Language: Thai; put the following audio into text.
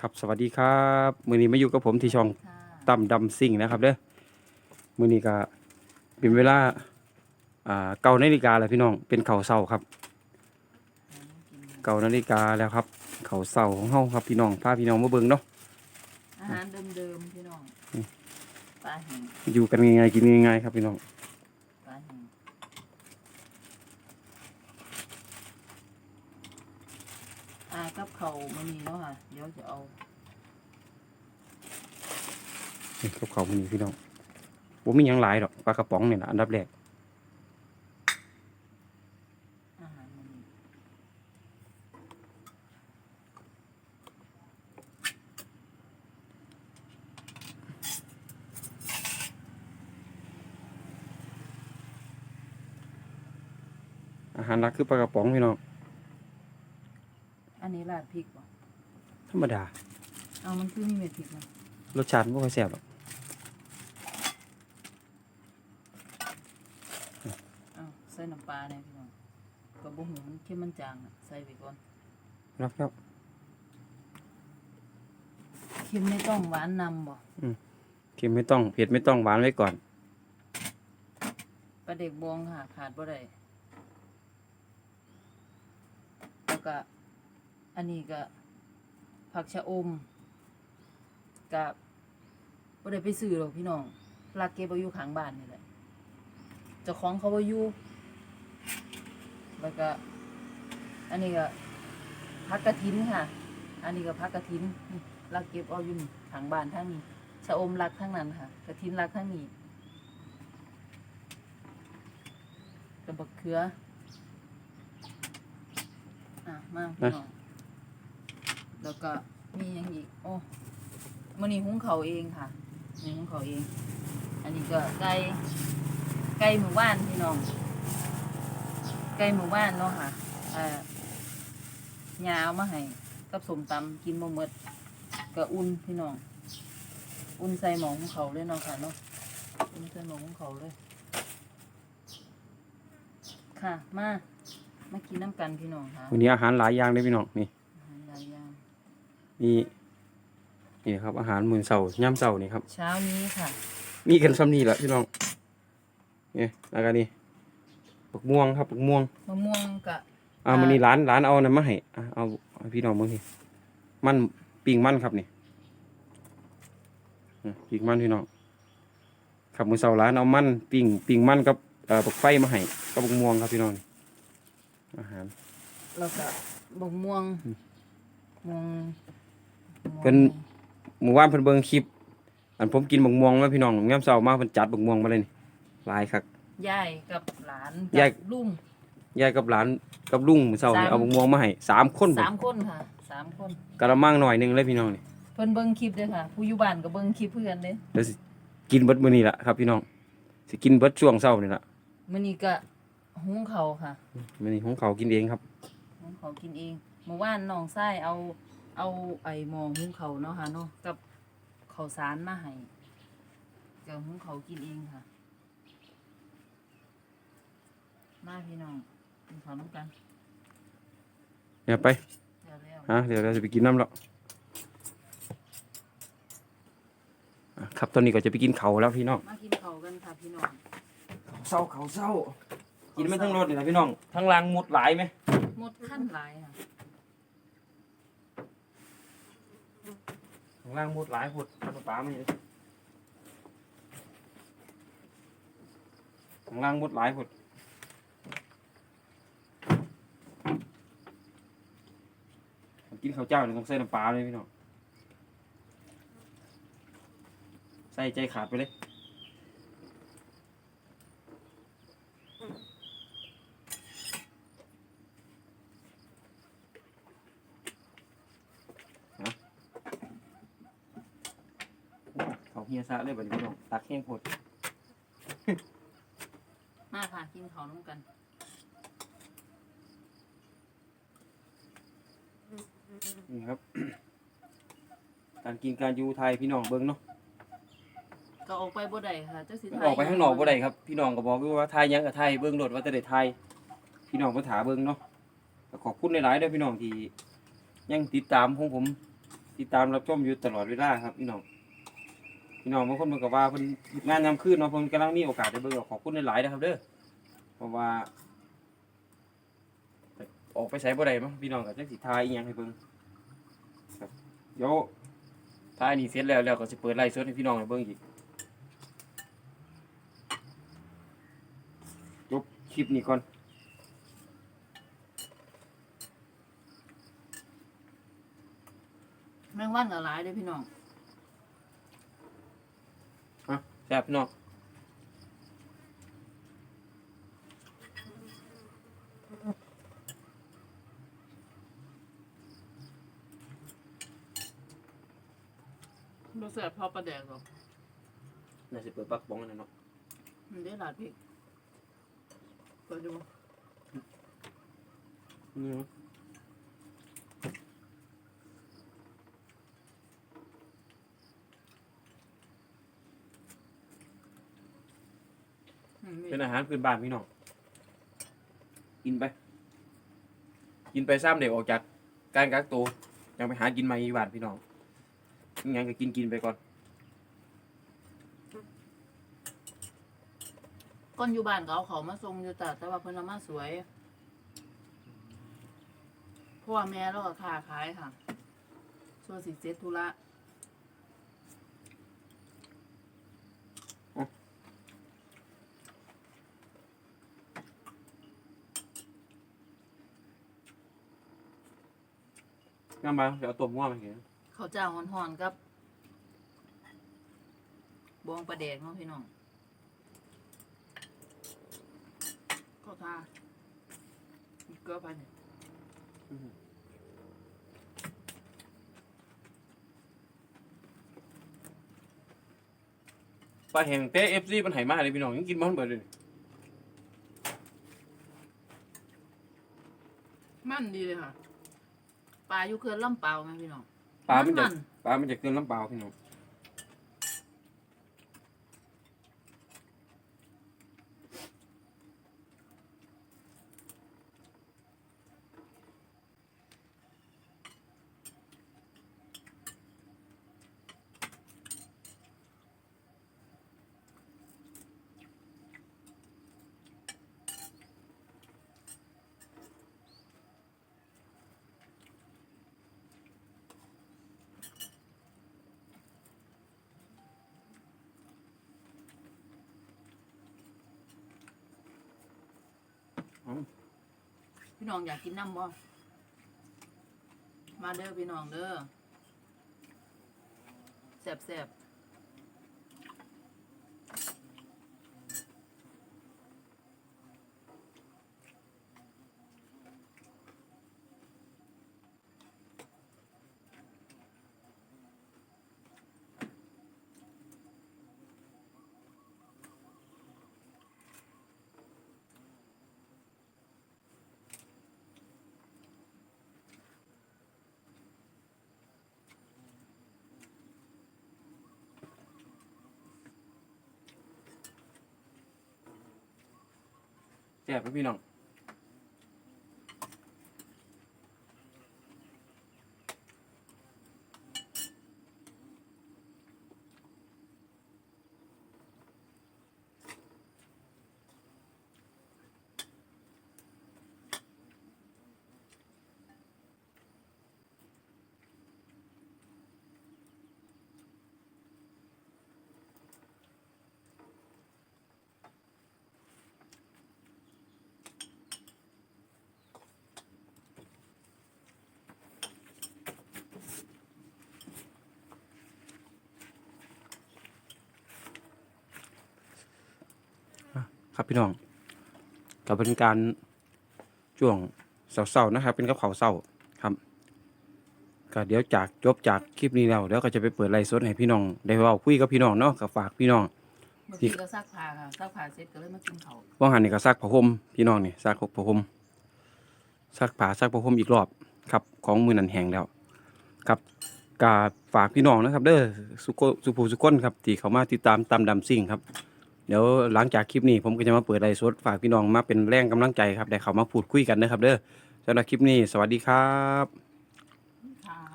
ครับสวัสดีครับมือนี้มาอยู่กับผมที่ช่องค่ะตั้มดำซิ่งนะครับเด้อมือนี้ก็เป็นเวลาอ่าเก้านาฬิกาแล้วพี่น้องเป็นเข่าวเศร้าครับ เก้านาฬิกาแล้วครับ เข่าวเศร้าของเฮาครับพี่น้องพาพี่น้องมาเบิ่งเนาะอาหารเดิมๆพี่น้องอืมปลาแห้งอยู่กันง่ายๆกินง่ายๆครับพี่น้อง ปลาแห้งอากับเขาวมั นนี่เนาะค่ะ เดี๋ยวจะเอานี่กับเขาวมื้อนี้พี่น้องผมมีหยังหลายดอกปลากระป๋องนี่แหละอันดับแรกอาหารมันนี่อาหารหลักคือปลากระป๋องพี่น้อง อันนี้ราดพริกบ่ธ รรมดา เอามันคือมีเม็ดพริกนะรสชาติไม่ค่อยแซ่บหรอกเอาใส่น้ำปลาเนี่ยพี่น้องกับบุหูมันเข้มมันจางอะใส่ไปก่อนครับครับเค็มไม่ต้องหวานนำบ่เค็มไม่ต้องเผ็ดไม่ต้องหวานไว้ก่อน ปลาเด็กบองค่ะขาดบ่ได้แล้วก็อันนี้ก็ ผักชะอมกับบ่ได้ไปซื้อหรอกพี่น้องลักเก็บเอาอยู่ข้างบ้านนี่แหละเจ้าของเขาบ่อยู่แล้วก็ อันนี้ก็ผักกระถินค่ะ อันนี้ก็ผักกระถินลักเก็บเอาอยู่ข้างบ้านทั้งนี้ชะอมลักทั้งนั้นค่ะกระถินลักทั้งนี้กระบักเขืออะมาพี่น้อง แล้วก็มีอย่างอีกโอ้มันนี่หุงเขาวเองค่ะนี่หุงเขาวเอง อันนี้ก็ไก่ไก่หมู่บ้านพี่น้องไก่หมู่บ้านเนาะค่ะอ่ายาเอามาให้กับสมตำกินบ่หมดก็อุ่นพี่น้อง อุ่นใส่หมอของเขาวเลยเนาะค่ะเนาะอุ่นใส่หมอของเขาวเลยค่ะมามากินน้ำกันพี่น้องค่ะวันนี้อาหารหลายอย่างเลยพี่น้องนี่อาหารหลายอย่าง มีนี่ครับ อาหารมื้อเช้าย่ำเช้านี่ครับ เช้านี้ค่ะ มีกันซ้ำนี่แหละพี่น้องนี่แล้วก็นี่ปักม่วงครับปักม่วงมะม่วงกะอ่าอ่ามันนี่ร้านร้านเอานะมาให้อะเอาเอาพี่น้องมึงนี่มันปิงมันครับนี่อะปิงมันพี่น้องครับมื้อเช้าร้านเอามันปิงปิงมันกับเอ่อปักไฟมาให้กับปักม่วงครับพี่น้องอาหาร แล้วก็บกม่วงอืมม่วง เพิ่นหมู่บ้านเพิ่นเบิ่งคลิป อันผมกินบักม่วงมาพี่น้องยามเช้ามาเพิ่นจัดบักม่วงมาเลยนี่หลายคัก ยายกับหลานยาย กับลุงยายกับหลานกับลุงมื้อเช้านี่สามเอาบักม่วงมาให้สามคนพุ่สานมคนค่ะสามคน กระมังหน่อยหนึงเลยพี่น้องนี่เพิ่นเบิ่งคลิปเด้อค่ะ ผู้อยู่บ้านก็เบิ่งคลิปเพื่อนเด้เดี๋ยวสิกินเบิดมื้อนี้ล่ะครับพี่น้องสิกินเบิดช่วงเช้านี่ล่ะมื้อนี้ก็หุงเขาวค่ะมื้อนี้ของเขากินเองครับ หุงเขาวกินเองเมื่อวานน้องชายเอา เอาไอ้หม้อหุงเขาวเนาะค่ะเนาะกับข้าวสารมาให้ก็หุงเขาวกินเองค่ะ มาพี่น้องกินข้าวน้ำกันเนี่ยไปเดี๋ยวแล้วฮะเดี๋ยวเราจะไปกินน้ำแล้วอะครับตอนนี้ก็จะไปกินเขาวแล้วพี่น้องมากินข้าวกันค่ะพี่น้องเศร้าเขาเศร้ากินไม่ทั้งรถนี่แหละพี่น้องทั้งรางหมดหลายไหมหมดขั้นหลายค่ะ ข้างรางหมดหลายหุดข้าปลาไม่เยอะข้างล่างหมดหลายหุดกินข้าวเจ้าเนี่ยต้องใส่น้ำปลาเลยพี่น้องใส่ใจขาดไปเลย เขาเฮียซะเลยบัดนี้พี่น้องตักแห้งโพดมาค่ะกินข้าวน้ำกันนี่ครับ การกินการอยู่ไทยพี่น้องเบิ้งเนาะก็ออกไปบ่ได้ค่ะเจ้าสิมันทยออกไปข้างนอกบ่ได้ครับพี่น้องก็บอกว่าไทยยังกับไทยเบิ้งโดดว่าจะได้ไทยพี่น้องมาถาเบิ้งเนาะก็ขอบคุณหลายๆด้อพี่น้องที่ยังติดตามของผม ติดตามรับชมอยู่ตลอดเวลาครับพี่น้อง พี่น้องบางคนมันก็ว่าเพิ่นงานยามคืนเนาะเพิ่นกำลังมีโอกาสได้เบิ่งก็ขอบคุณหลายๆนะครับเด้อเพราะว่าออกไปใช้บ่ได้มั้งพี่น้องก็จักสิทายอีหยังให้เบิ่งครับเดี๋ยวถ้าอันนี้เสร็จแล้วแล้วก็สิเปิดไลฟ์สดให้พี่น้องให้เบิ่งอีกจบคลิปนี้ก่อนแมงวันก็หลายเด้อพี่น้อง แซ่บพี่น้องบ่แซ่บพอปลาแดกหรอกน่าสิเปิดปักบ้องอันนั้นเนาะมันได้หลาดพริกเปิดดู อืม เป็นอาหารพื้นบ้านพี่น้องกินไป กินไปซ้ำเดี๋ยวออกจากการกักตัวยังไปหากินใหมาอีกบ้านพี่น้องยังไงก็กินกินไปก่อนก้อนอยู่บ้านก็เอาเขามาส่งอยู่แต่แต่ว่าเพิ่นเอามาสวยเพราะว่าแม่เราก็ค้าขายค่ะส่วนสิเซ็ตธุระ งั้นมาเดี๋ยวเอาตัวมั่วมาเห็นข้าวเจ้าห่อนๆกับบองปลาแดกเนาะพี่น้องก็ทามีเกลือไปเนี่ยปลาแห้งเต้เอฟซีมันไหมาเลยพี่น้องยังกินมันเบิดเลยมันดีเลยค่ะ ปลาอยู่เขื่อนลำเปล่าไหมพี่น้องปลามันจะมันปลามันจะเกินลำเปล่าพี่น้อง พี่น้องอยากกินน้ำบ่มาเด้อพี่น้องเด้อแสบแสบ แซ่บไหมพี่น้อง ครับพี่น้องก็เป็นการช่วงเศร้าๆนะครับ เป็นกับเขาวเศร้าครับก็เดี๋ยวจากจบจากคลิปนี้แล้วเดี๋ยวก็จะไปเปิดไลฟ์สดให้พี่น้องได้เว่าคุยกับพี่น้องเนาะก็ฝากพี่น้องเมื่อกี้ก็ซักผ้าค่ะซักผ้าเสร็จก็เลยมากินเขาวว่างหันนี่ก็ซักผ้าห่มพี่น้องนี่ซักผ้าห่มซักผ้าซักผ้าห่มอีกรอบครับของมือนันแห้งแล้ว ครับกาฝากพี่น้องนะครับ เด้อสุโกสุภูสุคนครับที่เขามาติดตามตามดำซิ่งครับ เดี๋ยวหลังจากคลิปนี้ผมก็จะมาเปิดไลฟ์สดฝากพี่น้องมาเป็นแรงกำลังใจครับได้เขามาพูดคุยกันนะครับ เด้อสำหรับคลิปนี้ สวัสดีครับ